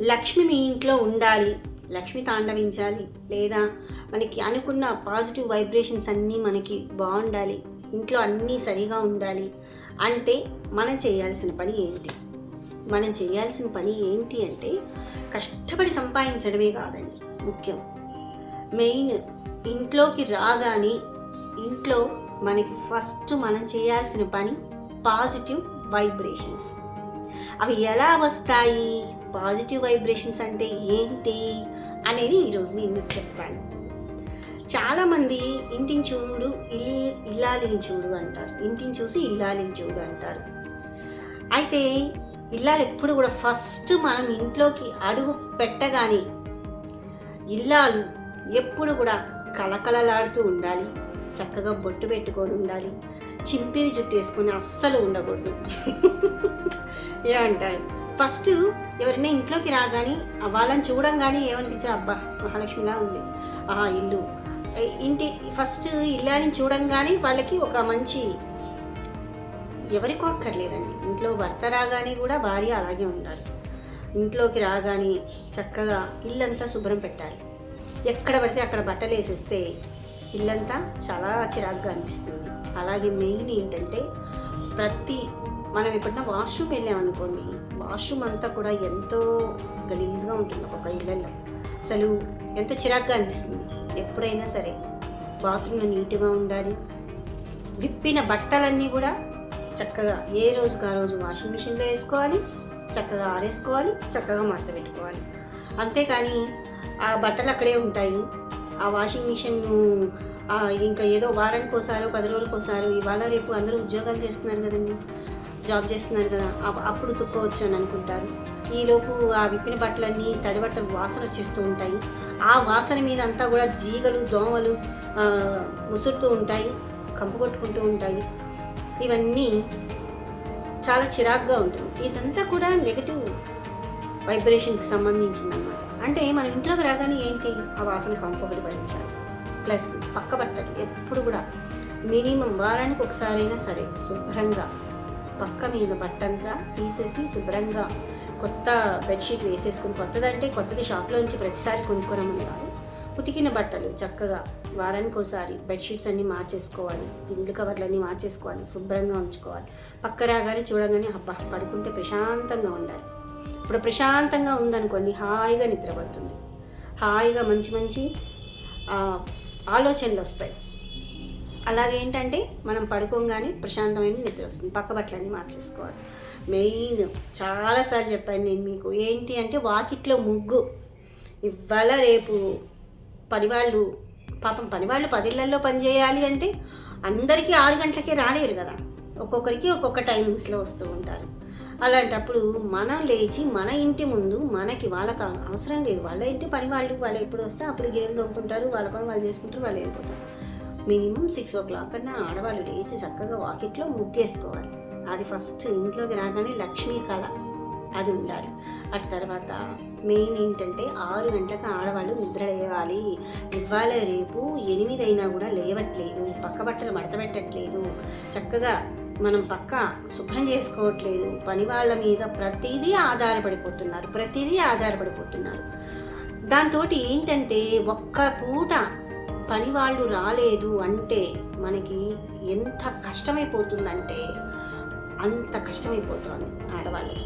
లక్ష్మి మీ ఇంట్లో ఉండాలి. లక్ష్మి తాండవించాలి. లేదా మనకి అనుకున్న పాజిటివ్ వైబ్రేషన్స్ అన్నీ మనకి బాగుండాలి. ఇంట్లో అన్నీ సరిగా ఉండాలి. అంటే మనం చేయాల్సిన పని ఏంటి? మనం చేయాల్సిన పని ఏంటి అంటే కష్టపడి సంపాదించడమే కాదండి. ముఖ్యం. మెయిన్ ఇంట్లోకి రాగానే ఇంట్లో మనకి ఫస్ట్ మనం చేయాల్సిన పని పాజిటివ్ వైబ్రేషన్స్ అవి ఎలా వస్తాయి? పాజిటివ్ వైబ్రేషన్స్ అంటే ఏంటి అనేది ఈరోజు నేను మీకు చెప్తాను. చాలామంది ఇంటిని చూడు ఇల్లు ఇల్లాలిని చూడు అంటారు. ఇంటిని చూసి ఇల్లాలిని చూడు అంటారు. అయితే ఇల్లాలు ఎప్పుడు కూడా ఫస్ట్ మనం ఇంట్లోకి అడుగు పెట్టగానే ఇల్లాలు ఎప్పుడు కూడా కలకలలాడుతూ ఉండాలి. చక్కగా బొట్టు పెట్టుకొని ఉండాలి. చింపిరి జుట్టు వేసుకొని అస్సలు ఉండకూడదు. ఏమంటారు ఫస్ట్ ఎవరైనా ఇంట్లోకి రాగానే వాళ్ళని చూడంగానే ఏమనిపించా అబ్బా మహాలక్ష్మిలా ఉంది. ఆహా ఇల్లు. ఇంటి ఫస్ట్ ఇల్లాని చూడంగానే వాళ్ళకి ఒక మంచి ఎవరికో అక్కర్లేదండి. ఇంట్లో భర్త రాగానే కూడా భార్య అలాగే ఉండాలి. ఇంట్లోకి రాగానే చక్కగా ఇల్లంతా శుభ్రం పెట్టాలి. ఎక్కడ పడితే అక్కడ బట్టలు వేసేస్తే ఇల్లంతా చాలా చిరాగ్గా అనిపిస్తుంది. అలాగే మెయిన్ ఏంటంటే ప్రతి మనం ఎప్పుడన్నా వాష్రూమ్ వెళ్ళామనుకోండి వాష్రూమ్ అంతా కూడా ఎంతో గలీజ్గా ఉంటుంది ఒక్కొక్క ఇళ్ళల్లో. అసలు ఎంతో చిరాగ్గా అనిపిస్తుంది. ఎప్పుడైనా సరే బాత్రూమ్ నీట్గా ఉండాలి. విప్పిన బట్టలన్నీ కూడా చక్కగా ఏ రోజుకి ఆ రోజు వాషింగ్ మిషన్లో వేసుకోవాలి చక్కగా ఆరేసుకోవాలి చక్కగా మడత పెట్టుకోవాలి. అంతేకాని ఆ బట్టలు అక్కడే ఉంటాయి. ఆ వాషింగ్ మిషన్ ఇంకా ఏదో వారానికి ఒకసారో పది రోజులకు ఒకసారో ఇవాళ రేపు అందరూ ఉద్యోగాలు చేస్తున్నారు కదండి జాబ్ చేస్తున్నారు కదా అప్పుడు తుక్కోవచ్చు అని అనుకుంటారు. ఈలోపు ఆ విప్పిన బట్టలన్నీ తడి బట్టలు వాసన వచ్చేస్తూ ఉంటాయి. ఆ వాసన మీద అంతా కూడా జీగలు దోమలు ముసురుతూ ఉంటాయి కంపు కొట్టుకుంటూ ఉంటాయి. ఇవన్నీ చాలా చిరాగ్గా ఉంటుంది. ఇదంతా కూడా నెగటివ్ వైబ్రేషన్కి సంబంధించింది అంటే మన ఇంట్లోకి రాగానే ఏంటి? ఆ వాసన కంపొకటి పడించాలి. ప్లస్ పక్క బట్టలు ఎప్పుడు కూడా మినిమం వారానికి ఒకసారైనా సరే శుభ్రంగా పక్క మీద బట్టంతా తీసేసి శుభ్రంగా కొత్త బెడ్షీట్ వేసేసుకుని కొత్తదంటే కొత్తది షాప్లోంచి ప్రతిసారి కొనుక్కోరమని కాదు. ఉతికిన బట్టలు చక్కగా వారానికి ఒకసారి బెడ్షీట్స్ అన్నీ మార్చేసుకోవాలి. దిండు కవర్లు అన్నీ మార్చేసుకోవాలి. శుభ్రంగా ఉంచుకోవాలి. పక్క రాగానే చూడగానే అబ్బా పడుకుంటే ప్రశాంతంగా ఉండాలి. ఇప్పుడు ప్రశాంతంగా ఉందనుకోండి హాయిగా నిద్రపడుతుంది. హాయిగా మంచి మంచి ఆలోచనలు వస్తాయి. అలాగే ఏంటంటే మనం పడుకోగానే ప్రశాంతమైన నిద్ర వస్తుంది. పక్క బట్టలన్నీ మార్చేసుకోవాలి. మెయిన్ చాలాసార్లు చెప్పాను నేను మీకు ఏంటి అంటే వాకిట్లో ముగ్గు. ఇవాళ రేపు పనివాళ్ళు పాపం పనివాళ్ళు పదిళ్ళలో పనిచేయాలి అంటే అందరికీ ఆరు గంటలకే రాలేరు కదా. ఒక్కొక్కరికి ఒక్కొక్క టైమింగ్స్లో వస్తూ ఉంటారు. అలాంటప్పుడు మనం లేచి మన ఇంటి ముందు మనకి వాళ్ళకి అవసరం లేదు. వాళ్ళ ఇంటి పని వాళ్ళు వాళ్ళు ఎప్పుడు వస్తే అప్పుడు గిన్నెలు తోముకుంటారు వాళ్ళ పని వాళ్ళు చేసుకుంటారు వాళ్ళు వెళ్ళిపోతారు. మినిమం సిక్స్ ఓ క్లాక్ కన్నా ఆడవాళ్ళు లేచి చక్కగా వాకిట్లో ముగ్గేసుకోవాలి. అది ఫస్ట్ ఇంట్లోకి రాగానే లక్ష్మీ కళ. అది ఉండాలి. అటు తర్వాత మెయిన్ ఏంటంటే ఆరు గంటలకు ఆడవాళ్ళు నిద్ర లేవాలి. ఇవాళ రేపు ఎనిమిది అయినా కూడా లేవట్లేదు. పక్క బట్టలు మడత పెట్టట్లేదు. చక్కగా మనం పక్క శుభ్రం చేసుకోవట్లేదు. పని వాళ్ళ మీద ప్రతిదీ ఆధారపడిపోతున్నారు. ప్రతిదీ ఆధారపడిపోతున్నారు. దాంతో ఏంటంటే ఒక్క పూట పని వాళ్ళు రాలేదు అంటే మనకి ఎంత కష్టమైపోతుందంటే అంత కష్టమైపోతుంది ఆడవాళ్ళకి.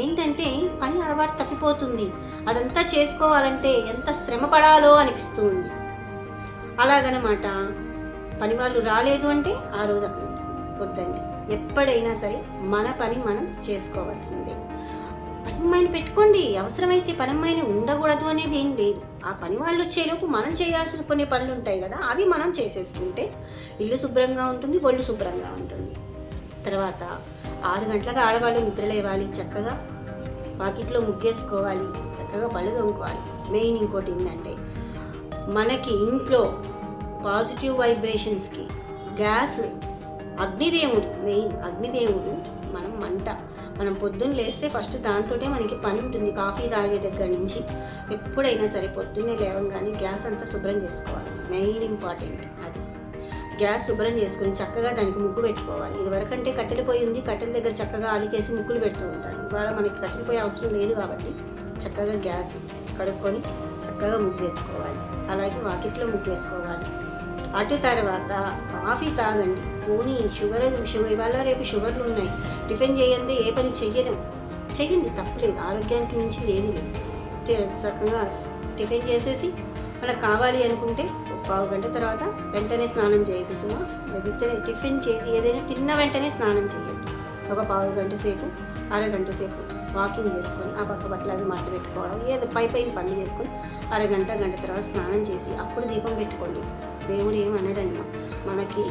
ఏంటంటే పని అలవాటు తప్పిపోతుంది. అదంతా చేసుకోవాలంటే ఎంత శ్రమ పడాలో అనిపిస్తుంది. అలాగనమాట. పని వాళ్ళు రాలేదు అంటే ఆ రోజు అక్కడ వద్దండి. ఎప్పుడైనా సరే మన పని మనం చేసుకోవాల్సిందే. పనిమ్మాయిని పెట్టుకోండి. అవసరమైతే పనిమ్మాయిని ఉండకూడదు అనేది ఏం లేదు. ఆ పని వాళ్ళు వచ్చేలోపు మనం చేయాల్సిన కొన్ని పనులు ఉంటాయి కదా అవి మనం చేసేసుకుంటే ఇల్లు శుభ్రంగా ఉంటుంది ఒళ్ళు శుభ్రంగా ఉంటుంది. తర్వాత ఆరు గంటలకు ఆడవాళ్ళు నిద్రలేవాలి చక్కగా వాకిట్లో ముగ్గేసుకోవాలి చక్కగా పళ్ళు తోముకోవాలి. మెయిన్ ఇంకోటి ఏంటంటే మనకి ఇంట్లో పాజిటివ్ వైబ్రేషన్స్కి గ్యాస్ అగ్నిదేవుడు మెయిన్ అగ్నిదేవుడు మనం మంట. మనం పొద్దున్న లేస్తే ఫస్ట్ దాంతోటే మనకి పని ఉంటుంది. కాఫీ తాగే దగ్గర నుంచి ఎప్పుడైనా సరే పొద్దున్నే లేవగానే గ్యాస్ అంతా శుభ్రం చేసుకోవాలి. మెయిన్ ఇంపార్టెంట్ అది. గ్యాస్ శుభ్రం చేసుకుని చక్కగా దానికి ముగ్గు పెట్టుకోవాలి. ఇదివరకంటే కట్టెల పొయ్యి ఉంది. కట్టెల దగ్గర చక్కగా అలికేసి ముగ్గులు పెడుతూ ఉంటారు. ఇవాళ మనకి కట్టెల పొయ్యి అవసరం లేదు కాబట్టి చక్కగా గ్యాస్ కడుక్కొని చక్కగా ముగ్గేసుకోవాలి. అలాగే వాకిట్లో ముగ్గేసుకోవాలి. అటు తర్వాత కాఫీ తాగండి. పోనీ షుగర్ షుగర్ ఇవాళ రేపు షుగర్లు ఉన్నాయి. టిఫిన్ చేయండి ఏ పని చెయ్యను. చెయ్యండి తప్పలేదు. ఆరోగ్యానికి మించి లేదు. చక్కగా టిఫిన్ చేసేసి మనకు కావాలి అనుకుంటే ఒక పావు గంట తర్వాత వెంటనే స్నానం చేయదు సుమా. వెంటనే టిఫిన్ చేసి ఏదైనా తిన్న వెంటనే స్నానం చేయండి. ఒక పావు గంట సేపు అరగంట సేపు వాకింగ్ చేసుకొని ఆ పక్క బట్టలు అవి మట్టి పెట్టుకోవడం ఏదో పై పైన పనులు చేసుకొని అరగంట గంట తర్వాత స్నానం చేసి అప్పుడు దీపం పెట్టుకోండి. దేవుడు ఏం మనకి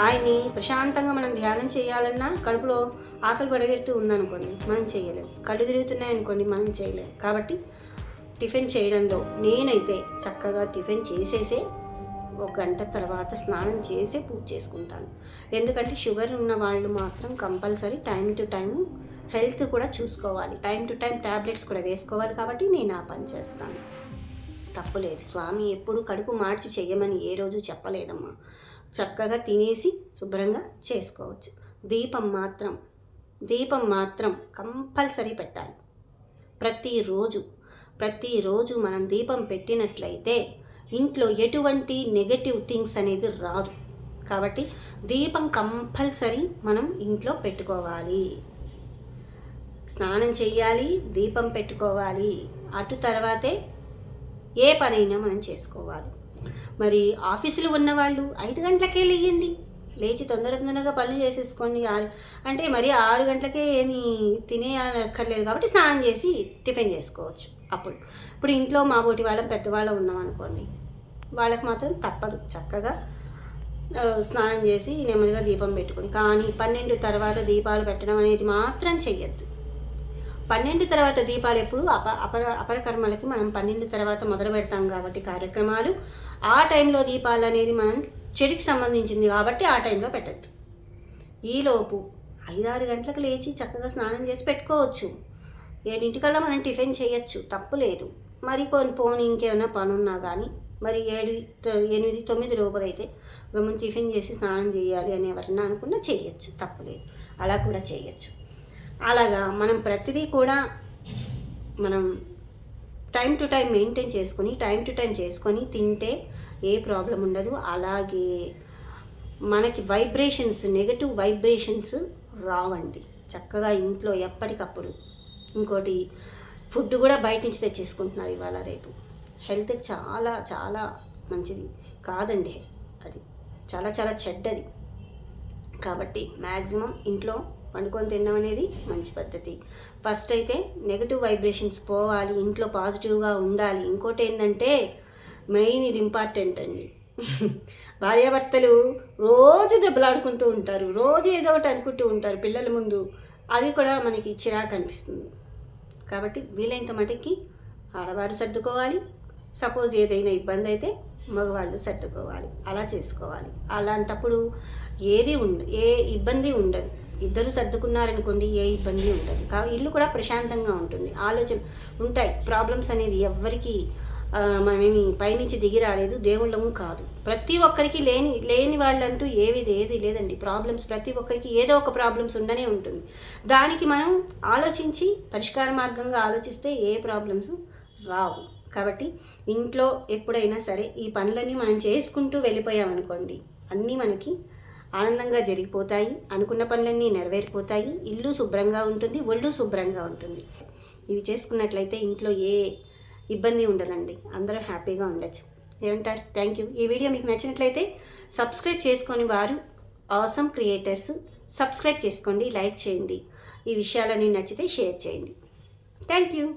ఆయన్ని ప్రశాంతంగా మనం ధ్యానం చేయాలన్నా కడుపులో ఆకలి పడగెడుతూ ఉందనుకోండి మనం చేయలేం. కళ్ళు తిరుగుతున్నాయి అనుకోండి మనం చేయలేం. కాబట్టి టిఫిన్ చేయడంలో నేనైతే చక్కగా టిఫిన్ చేసేసే ఒక గంట తర్వాత స్నానం చేసే పూజ చేసుకుంటాను. ఎందుకంటే షుగర్ ఉన్న వాళ్ళు మాత్రం compulsory time to time health కూడా చూసుకోవాలి. టైం టు టైం ట్యాబ్లెట్స్ కూడా వేసుకోవాలి కాబట్టి నేను ఆ పని చేస్తాను. తప్పులేదు. స్వామి ఎప్పుడు కడుపు మార్చి చెయ్యమని ఏ రోజు చెప్పలేదమ్మా. చక్కగా తినేసి శుభ్రంగా చేసుకోవచ్చు. దీపం మాత్రం దీపం మాత్రం కంపల్సరీ పెట్టాలి. ప్రతిరోజు ప్రతిరోజు మనం దీపం పెట్టినట్లయితే ఇంట్లో ఎటువంటి నెగటివ్ థింగ్స్ అనేది రాదు. కాబట్టి దీపం కంపల్సరీ మనం ఇంట్లో పెట్టుకోవాలి. స్నానం చేయాలి దీపం పెట్టుకోవాలి. అటు తర్వాతే ఏ పనైనా మనం చేసుకోవాలి. మరి ఆఫీసులు ఉన్నవాళ్ళు ఐదు గంటలకే లేయండి. లేచి తొందర తొందరగా పనులు చేసేసుకోండి. ఆరు అంటే మరి ఆరు గంటలకే ఏమి తినేయక్కర్లేదు కాబట్టి స్నానం చేసి టిఫిన్ చేసుకోవచ్చు అప్పుడు. ఇప్పుడు ఇంట్లో మా బోటి వాళ్ళం పెద్దవాళ్ళం ఉన్నాం అనుకోండి. వాళ్ళకి మాత్రం తప్పదు చక్కగా స్నానం చేసి నెమ్మదిగా దీపం పెట్టుకుని. కానీ పన్నెండు తర్వాత దీపాలు పెట్టడం అనేది మాత్రం చెయ్యొద్దు. పన్నెండు తర్వాత దీపాలు ఎప్పుడు అప అపర అపరకర్మలకి మనం పన్నెండు తర్వాత మొదలు పెడతాం కాబట్టి కార్యక్రమాలు. ఆ టైంలో దీపాలు అనేది మనం చెడికి సంబంధించింది కాబట్టి ఆ టైంలో పెట్టద్దు. ఈలోపు ఐదారు గంటలకు లేచి చక్కగా స్నానం చేసి పెట్టుకోవచ్చు. ఏడింటికల్లా మనం టిఫిన్ చేయొచ్చు తప్పు లేదు. మరి కొన్ని పోనీ ఇంకేమైనా పని ఉన్నా కానీ మరి ఏడు ఎనిమిది తొమ్మిది లోపల అయితే గమని టిఫిన్ చేసి స్నానం చేయాలి అని ఎవరన్నా అనుకున్నా చేయొచ్చు తప్పులేదు అలా కూడా చేయొచ్చు. అలాగా మనం ప్రతిదీ కూడా మనం టైం టు టైం మెయింటైన్ చేసుకొని టైం టు టైం చేసుకొని తింటే ఏ ప్రాబ్లం ఉండదు. అలాగే మనకి వైబ్రేషన్స్ నెగటివ్ వైబ్రేషన్స్ రావండి. చక్కగా ఇంట్లో ఎప్పటికప్పుడు. ఇంకోటి ఫుడ్ కూడా బయట నుంచి తెచ్చేసుకుంటున్నారు ఇవాళ రేపు. హెల్త్కి చాలా చాలా మంచిది. కాదండి అది. చాలా చాలా చెడ్డది. కాబట్టి మ్యాక్సిమం ఇంట్లో వండుకొని తినడం అనేది మంచి పద్ధతి. ఫస్ట్ అయితే నెగటివ్ వైబ్రేషన్స్ పోవాలి ఇంట్లో పాజిటివ్గా ఉండాలి. ఇంకోటి ఏంటంటే మెయిన్ ఇది ఇంపార్టెంట్ అండి. భార్యాభర్తలు రోజు దెబ్బలాడుకుంటూ ఉంటారు. రోజు ఏదో ఒకటి అనుకుంటూ ఉంటారు పిల్లల ముందు. అవి కూడా మనకి చిరాకు అనిపిస్తుంది. కాబట్టి వీలైనంత మటుకి ఆడవారు సర్దుకోవాలి. సపోజ్ ఏదైనా ఇబ్బంది అయితే మగవాళ్ళు సర్దుకోవాలి. అలా చేసుకోవాలి. అలాంటప్పుడు ఏది ఉండ ఏ ఇబ్బంది ఉండదు. ఇద్దరు సర్దుకున్నారనుకోండి ఏ ఇబ్బంది ఉండదు. కా ఇల్లు కూడా ప్రశాంతంగా ఉంటుంది. ఆలోచన ఉంటాయి. ప్రాబ్లమ్స్ అనేది ఎవ్వరికి మనమేమి పైనుంచి దిగి రాలేదు. దేవుళ్ళము కాదు. ప్రతి ఒక్కరికి లేని లేని వాళ్ళంటూ ఏవి ఏది లేదండి. ప్రాబ్లమ్స్ ప్రతి ఒక్కరికి ఏదో ఒక ప్రాబ్లమ్స్ ఉండనే ఉంటుంది. దానికి మనం ఆలోచించి పరిష్కార మార్గంగా ఆలోచిస్తే ఏ ప్రాబ్లమ్స్ రావు. కాబట్టి ఇంట్లో ఎప్పుడైనా సరే ఈ పనులన్నీ మనం చేసుకుంటూ వెళ్ళిపోయామనుకోండి అన్నీ మనకి ఆనందంగా జరిగిపోతాయి అనుకున్న పనులన్నీ నెరవేరిపోతాయి ఇల్లు శుభ్రంగా ఉంటుంది ఒళ్ళు శుభ్రంగా ఉంటుంది. ఇవి చేసుకున్నట్లయితే ఇంట్లో ఏ ఇబ్బంది ఉండదండి. అందరూ హ్యాపీగా ఉండొచ్చు. ఏమంటారు? థ్యాంక్ యూ ఈ వీడియో మీకు నచ్చినట్లయితే సబ్స్క్రైబ్ చేసుకొని వారు అవసమ్ క్రియేటర్స్ సబ్స్క్రైబ్ చేసుకోండి లైక్ చేయండి. ఈ విషయాలన్నీ నచ్చితే షేర్ చేయండి. Thank you